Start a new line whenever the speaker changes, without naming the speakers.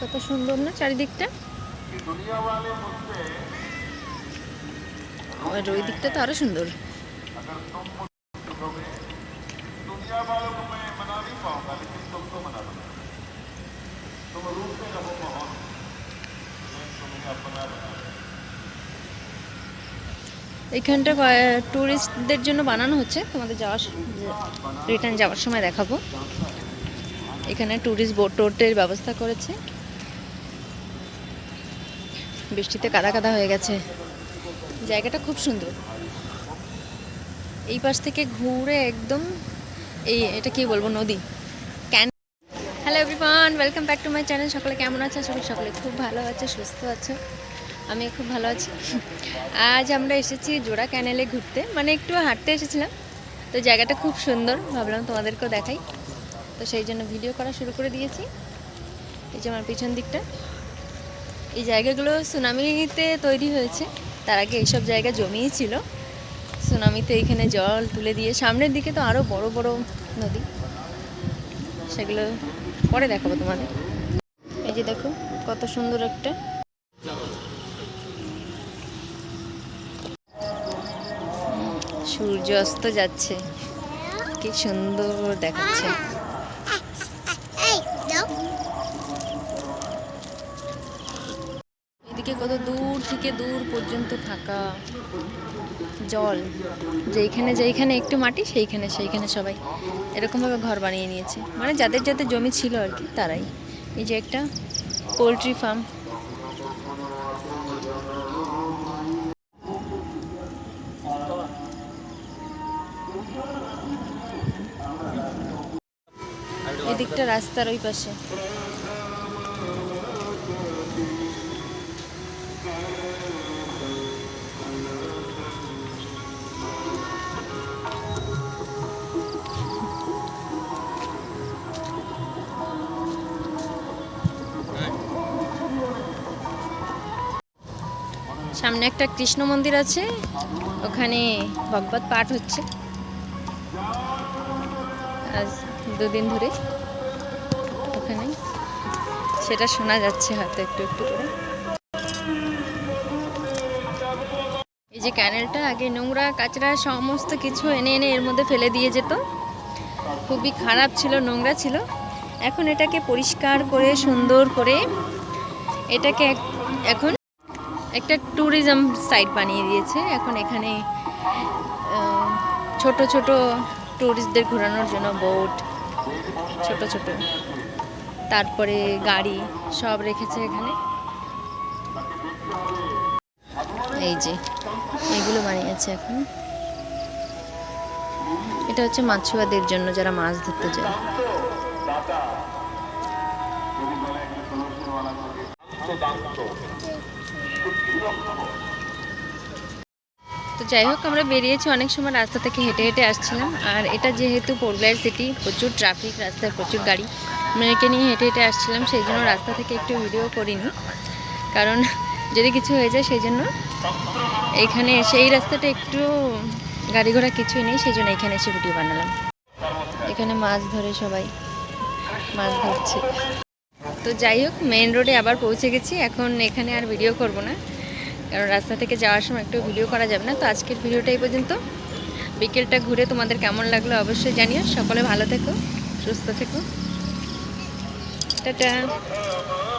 কত সুন্দর না চারিদিকটা? আর ওই দিকটা তো আরও সুন্দর। এইখানটা ট্যুরিস্টদের জন্য বানানো হচ্ছে। তোমাদের যাওয়ার রিটার্ন যাওয়ার সময় দেখাবো। এখানে ট্যুরিস্ট বোট টোটের ব্যবস্থা করেছে। বৃষ্টিতে কাদা কাদা হয়ে গেছে। জায়গাটা খুব সুন্দর। এই পাশ থেকে ঘুরে একদম এই, এটা কি বলব, নদী। Can hello everyone welcome back to my channel সকলে কেমন আছে? সকলে সকলে খুব ভালো আছে, সুস্থ আছে। আমি খুব ভালো আছি। আজ আমরা এসেছি জোড়া ক্যানেলে ঘুরতে। মানে একটু হাঁটতে এসেছিলাম। তো জায়গাটা খুব সুন্দর। ভাবলাম তোমাদেরকেও দেখাই। তো সেই জন্য ভিডিও করা শুরু করে দিয়েছি। এই যে আমার পিছন দিকটা। এই জায়গাগুলো সুনামিতে তৈরি হয়েছে। তার আগে এইসব জায়গা জমিই ছিল। সুনামিতে এইখানে জল তুলে দিয়ে সামনের দিকে তো আরও বড় বড় নদী। সেগুলো পরে দেখাবো তোমাদের। এই যে দেখো, কত সুন্দর একটা সূর্য অস্ত যাচ্ছে। কি সুন্দর দেখাচ্ছে। এদিকে কত দূর থেকে দূর পর্যন্ত ফাঁকা জল। যেইখানে যেইখানে একটু মাটি সেইখানে সেইখানে সবাই এরকমভাবে ঘর বানিয়ে নিয়েছে। মানে যাদের যাদের জমি ছিল আর কি তারাই। এই যে একটা পোলট্রি ফার্ম। এদিকটা রাস্তার ওই পাশে। সামনে একটা কৃষ্ণ মন্দির আছে, ওখানে ভগবত পাঠ হচ্ছে। আজ দুদিন ধরে। সেটা শোনা যাচ্ছে হয়তো একটু একটু করে। এই যে ক্যানেলটা, আগে নোংরা, কাচরা, সমস্ত কিছু এনে এনে এর মধ্যে ফেলে দিয়ে যেত। খুবই খারাপ ছিল, নোংরা ছিল। এখন এটাকে পরিষ্কার করে, সুন্দর করে এটাকে এখন একটা ট্যুরিজম সাইট বানিয়ে দিয়েছে। এখন এখানে ছোট ছোট ট্যুরিস্টদের ঘোরানোর জন্য বোট ছোট ছোট। তারপরে গাড়ি সব রেখেছে এখানে। এই যে, এগুলো বানিয়েছে এখন। এটা হচ্ছে মাছুয়াদের জন্য যারা মাছ ধরতে যায়। তো যাই হোক, আমরা বেরিয়েছি। অনেক সময় রাস্তা থেকে হেঁটে হেঁটে আসছিলাম। আর এটা যেহেতু পোর্টব্লেয়ার সিটি, প্রচুর ট্রাফিক, রাস্তায় প্রচুর গাড়ি। মেয়েকে নিয়ে হেঁটে হেঁটে আসছিলাম, সেই জন্য রাস্তা থেকে একটু ভিডিও করিনি। কারণ যদি কিছু হয়ে যায়, সেই জন্য এখানে সেই রাস্তাটা একটু গাড়ি ঘোড়া কিছুই নেই, সেই জন্য এখানে এসে ভিডিও বানালাম। এখানে মাছ ধরে সবাই, মাছ ধরছে। তো যাই হোক মেন রোডে আবার পৌঁছে গেছি। এখন এখানে আর ভিডিও করব না। কারণ রাস্তা থেকে যাওয়ার সময় একটু ভিডিও করা যাবে না, তো আজকের ভিডিওটাই পর্যন্ত। বিকেলটা ঘুরে তোমাদের কেমন লাগল অবশ্যই জানিও। সকলে ভালো থেকো, সুস্থ থেকো। টাটা।